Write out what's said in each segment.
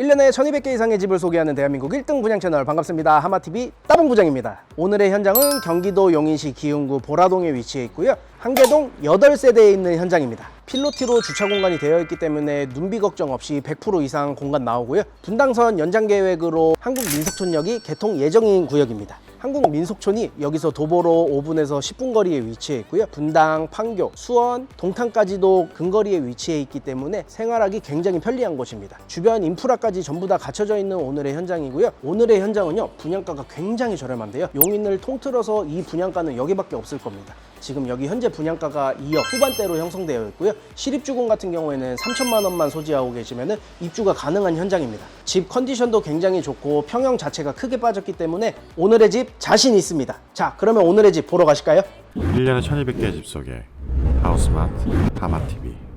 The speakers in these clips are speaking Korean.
1년에 1200개 이상의 집을 소개하는 대한민국 1등 분양 채널 반갑습니다. 하마TV 따봉 부장입니다. 오늘의 현장은 경기도 용인시 기흥구 보라동에 위치해 있고요. 한계동 8세대에 있는 현장입니다. 필로티로 주차 공간이 되어 있기 때문에 눈비 걱정 없이 100% 이상 공간 나오고요. 분당선 연장 계획으로 한국민속촌역이 개통 예정인 구역입니다. 한국 민속촌이 여기서 도보로 5분에서 10분 거리에 위치해 있고요. 분당, 판교, 수원, 동탄까지도 근거리에 위치해 있기 때문에 생활하기 굉장히 편리한 곳입니다. 주변 인프라까지 전부 다 갖춰져 있는 오늘의 현장이고요. 오늘의 현장은요. 분양가가 굉장히 저렴한데요. 용인을 통틀어서 이 분양가는 여기밖에 없을 겁니다. 지금 여기 현재 분양가가 2억 후반대로 형성되어 있고요. 실입주공 같은 경우에는 3천만 원만 소지하고 계시면 입주가 가능한 현장입니다. 집 컨디션도 굉장히 좋고 평형 자체가 크게 빠졌기 때문에 오늘의 집 자신 있습니다. 자, 그러면 오늘의 집 보러 가실까요? 1년에 1200개의 집 속에 하우스마트 하마TV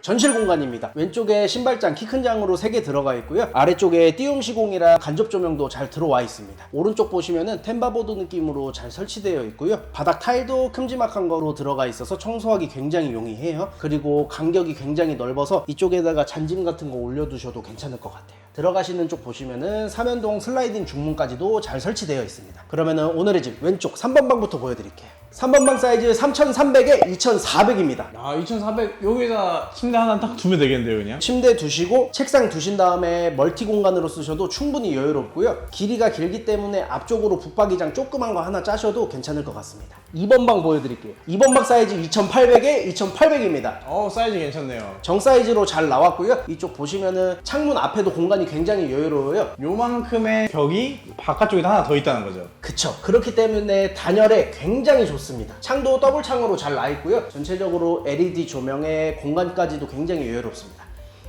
전실 공간입니다. 왼쪽에 신발장 키 큰 장으로 3개 들어가 있고요. 아래쪽에 띄움 시공이라 간접 조명도 잘 들어와 있습니다. 오른쪽 보시면은 템바보드 느낌으로 잘 설치되어 있고요. 바닥 타일도 큼지막한 거로 들어가 있어서 청소하기 굉장히 용이해요. 그리고 간격이 굉장히 넓어서 이쪽에다가 잔짐 같은 거 올려두셔도 괜찮을 것 같아요. 들어가시는 쪽 보시면은 삼연동 슬라이딩 중문까지도 잘 설치되어 있습니다. 그러면은 오늘의 집 왼쪽 3번 방부터 보여드릴게요. 3번 방 사이즈 3,300에 2,400입니다. 아, 2,400 여기다 침대 하나 딱 두면 되겠는데요, 그냥? 침대 두시고 책상 두신 다음에 멀티 공간으로 쓰셔도 충분히 여유롭고요. 길이가 길기 때문에 앞쪽으로 붙박이장 조그만 거 하나 짜셔도 괜찮을 것 같습니다. 2번 방 보여드릴게요. 2번 방 사이즈 2,800에 2,800입니다. 어, 사이즈 괜찮네요. 정 사이즈로 잘 나왔고요. 이쪽 보시면은 창문 앞에도 공간이 굉장히 여유로워요. 요만큼의 벽이 바깥쪽에 하나 더 있다는 거죠. 그쵸. 그렇기 때문에 단열에 굉장히 좋습니다. 창도 더블 창으로 잘 나 있고요. 전체적으로 LED 조명에 공간까지도 굉장히 여유롭습니다.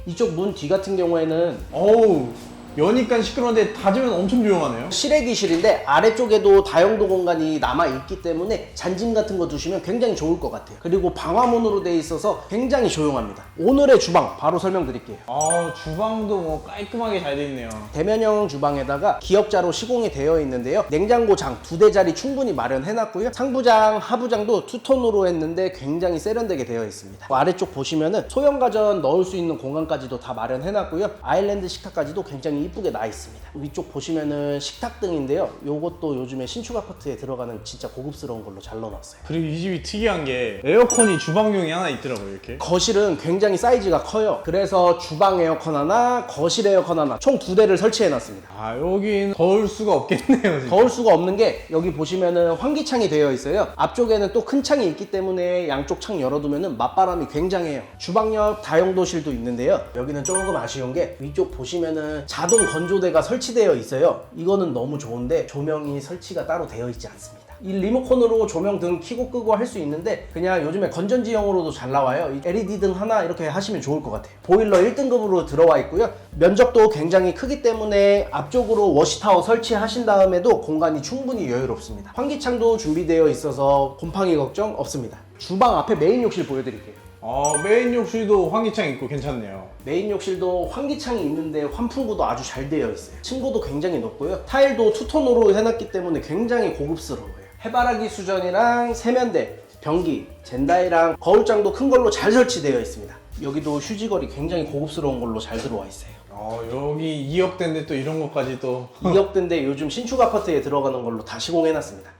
이쪽 문 뒤 같은 경우에는 어우, 여니까 시끄러운데 닫으면 엄청 조용하네요. 실외기실인데 아래쪽에도 다용도 공간이 남아 있기 때문에 잔짐 같은 거 두시면 굉장히 좋을 것 같아요. 그리고 방화문으로 돼 있어서 굉장히 조용합니다. 오늘의 주방 바로 설명드릴게요. 아, 주방도 뭐 깔끔하게 잘 돼 있네요. 대면형 주방에다가 기역자로 시공이 되어 있는데요. 냉장고 장 두 대짜리 충분히 마련해놨고요. 상부장, 하부장도 투톤으로 했는데 굉장히 세련되게 되어 있습니다. 그 아래쪽 보시면은 소형 가전 넣을 수 있는 공간까지도 다 마련해놨고요. 아일랜드 식탁까지도 굉장히 이쁘게 나 있습니다. 위쪽 보시면은 식탁 등인데요. 요것도 요즘에 신축 아파트에 들어가는 진짜 고급스러운 걸로 잘 넣어놨어요. 그리고 이 집이 특이한 게 에어컨이 주방용이 하나 있더라고요, 이렇게. 거실은 굉장히 사이즈가 커요. 그래서 주방 에어컨 하나, 거실 에어컨 하나 총 두 대를 설치해 놨습니다. 아, 여긴 더울 수가 없겠네요, 진짜. 더울 수가 없는 게 여기 보시면은 환기창이 되어 있어요. 앞쪽에는 또 큰 창이 있기 때문에 양쪽 창 열어두면은 맞바람이 굉장해요. 주방 옆 다용도실도 있는데요. 여기는 조금 아쉬운 게 위쪽 보시면은 자동 건조대가 설치되어 있어요. 이거는 너무 좋은데 조명이 설치가 따로 되어 있지 않습니다. 이 리모컨으로 조명 등 켜고 끄고 할 수 있는데 그냥 요즘에 건전지형으로도 잘 나와요. 이 LED 등 하나 이렇게 하시면 좋을 것 같아요. 보일러 1등급으로 들어와 있고요. 면적도 굉장히 크기 때문에 앞쪽으로 워시타워 설치하신 다음에도 공간이 충분히 여유롭습니다. 환기창도 준비되어 있어서 곰팡이 걱정 없습니다. 주방 앞에 메인 욕실 보여드릴게요. 아, 메인 욕실도 환기창 있고 괜찮네요. 메인 욕실도 환기창이 있는데 환풍구도 아주 잘 되어 있어요. 층고도 굉장히 높고요. 타일도 투톤으로 해놨기 때문에 굉장히 고급스러워요. 해바라기 수전이랑 세면대, 변기, 젠다이랑 거울장도 큰 걸로 잘 설치되어 있습니다. 여기도 휴지거리 굉장히 고급스러운 걸로 잘 들어와 있어요. 어, 여기 2억대인데 또 이런 것까지 또. 2억대인데 요즘 신축 아파트에 들어가는 걸로 다 시공해놨습니다.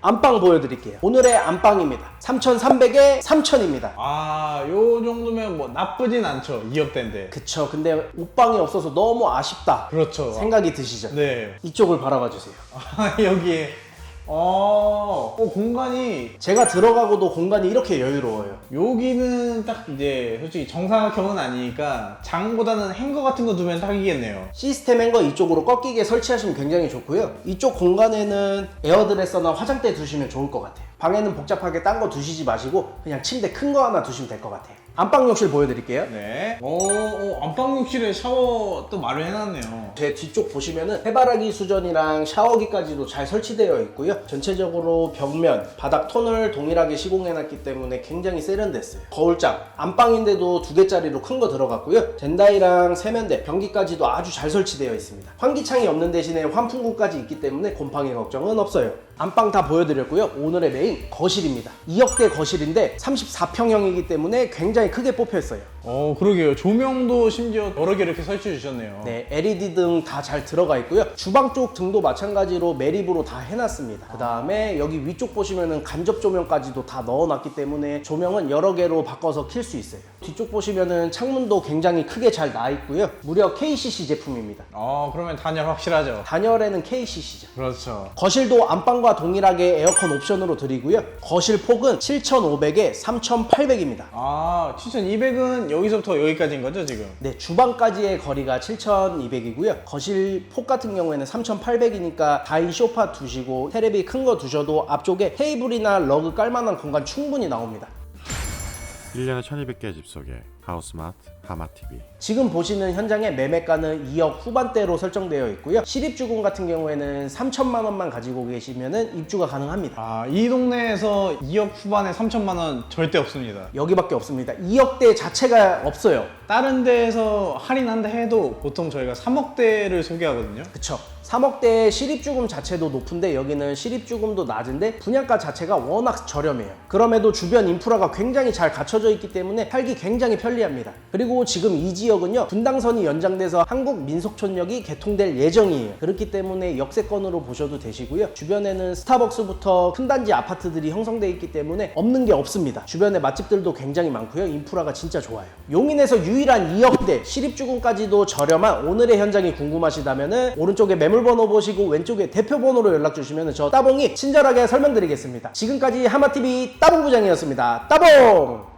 안방 보여드릴게요. 오늘의 안방입니다. 3,300에 3,000입니다. 아, 요 정도면 뭐 나쁘진 않죠. 2억대인데. 그쵸. 근데 옷방이 없어서 너무 아쉽다. 그렇죠. 생각이 드시죠? 네. 이쪽을 바라봐 주세요. 아, 여기에. 어, 어, 공간이 제가 들어가고도 공간이 이렇게 여유로워요. 여기는 딱 이제 솔직히 정사각형은 아니니까 장보다는 행거 같은 거 두면 딱이겠네요. 시스템 행거 이쪽으로 꺾이게 설치하시면 굉장히 좋고요. 이쪽 공간에는 에어드레서나 화장대 두시면 좋을 것 같아요. 방에는 복잡하게 딴 거 두시지 마시고 그냥 침대 큰 거 하나 두시면 될 것 같아요. 안방 욕실 보여드릴게요. 네. 어, 어, 안방 욕실에 샤워 또 마련해놨네요. 제 뒤쪽 보시면은 해바라기 수전이랑 샤워기까지도 잘 설치되어 있고요. 전체적으로 벽면, 바닥 톤을 동일하게 시공해놨기 때문에 굉장히 세련됐어요. 거울장, 안방인데도 두 개짜리로 큰 거 들어갔고요. 젠다이랑 세면대, 변기까지도 아주 잘 설치되어 있습니다. 환기창이 없는 대신에 환풍구까지 있기 때문에 곰팡이 걱정은 없어요. 안방 다 보여드렸고요. 오늘의 메인 거실입니다. 2억대 거실인데 34평형이기 때문에 굉장히 크게 뽑혀 있어요. 어 그러게요. 조명도 심지어 여러 개 이렇게 설치해 주셨네요. 네, LED 등 다 잘 들어가 있고요. 주방 쪽 등도 마찬가지로 매립으로 다 해놨습니다. 그 다음에 여기 위쪽 보시면은 간접 조명까지도 다 넣어놨기 때문에 조명은 여러 개로 바꿔서 킬 수 있어요. 뒤쪽 보시면은 창문도 굉장히 크게 잘 나 있고요. 무려 KCC 제품입니다. 어 그러면 단열 확실하죠. 단열에는 KCC죠. 그렇죠. 거실도 안방과 동일하게 에어컨 옵션으로 드리고요. 거실 폭은 7,500에 3,800입니다. 아 7,200은 여기서부터 여기까지인 거죠 지금? 네, 주방까지의 거리가 7,200이고요. 거실 폭 같은 경우에는 3,800이니까 4인 소파 두시고 테레비 큰 거 두셔도 앞쪽에 테이블이나 러그 깔만한 공간 충분히 나옵니다. 1년에 1200개의 집 속에 하우스마트 하마TV 지금 보시는 현장의 매매가는 2억 후반대로 설정되어 있고요. 실입주금 같은 경우에는 3천만 원만 가지고 계시면 입주가 가능합니다. 아 이 동네에서 2억 후반에 3천만 원 절대 없습니다. 여기밖에 없습니다. 2억대 자체가 없어요. 다른 데에서 할인한다 해도 보통 저희가 3억대를 소개하거든요. 그쵸. 3억대 실입주금 자체도 높은데 여기는 실입주금도 낮은데 분양가 자체가 워낙 저렴해요. 그럼에도 주변 인프라가 굉장히 잘 갖춰져 있기 때문에 살기 굉장히 편리 합니다. 그리고 지금 이 지역은요 분당선이 연장돼서 한국 민속촌역이 개통될 예정이에요. 그렇기 때문에 역세권으로 보셔도 되시고요. 주변에는 스타벅스부터 큰 단지 아파트들이 형성돼 있기 때문에 없는 게 없습니다. 주변에 맛집들도 굉장히 많고요. 인프라가 진짜 좋아요. 용인에서 유일한 2억대 실입주금까지도 저렴한 오늘의 현장이 궁금하시다면은 오른쪽에 매물번호 보시고 왼쪽에 대표번호로 연락 주시면 저 따봉이 친절하게 설명드리겠습니다. 지금까지 하마TV 따봉 부장이었습니다. 따봉!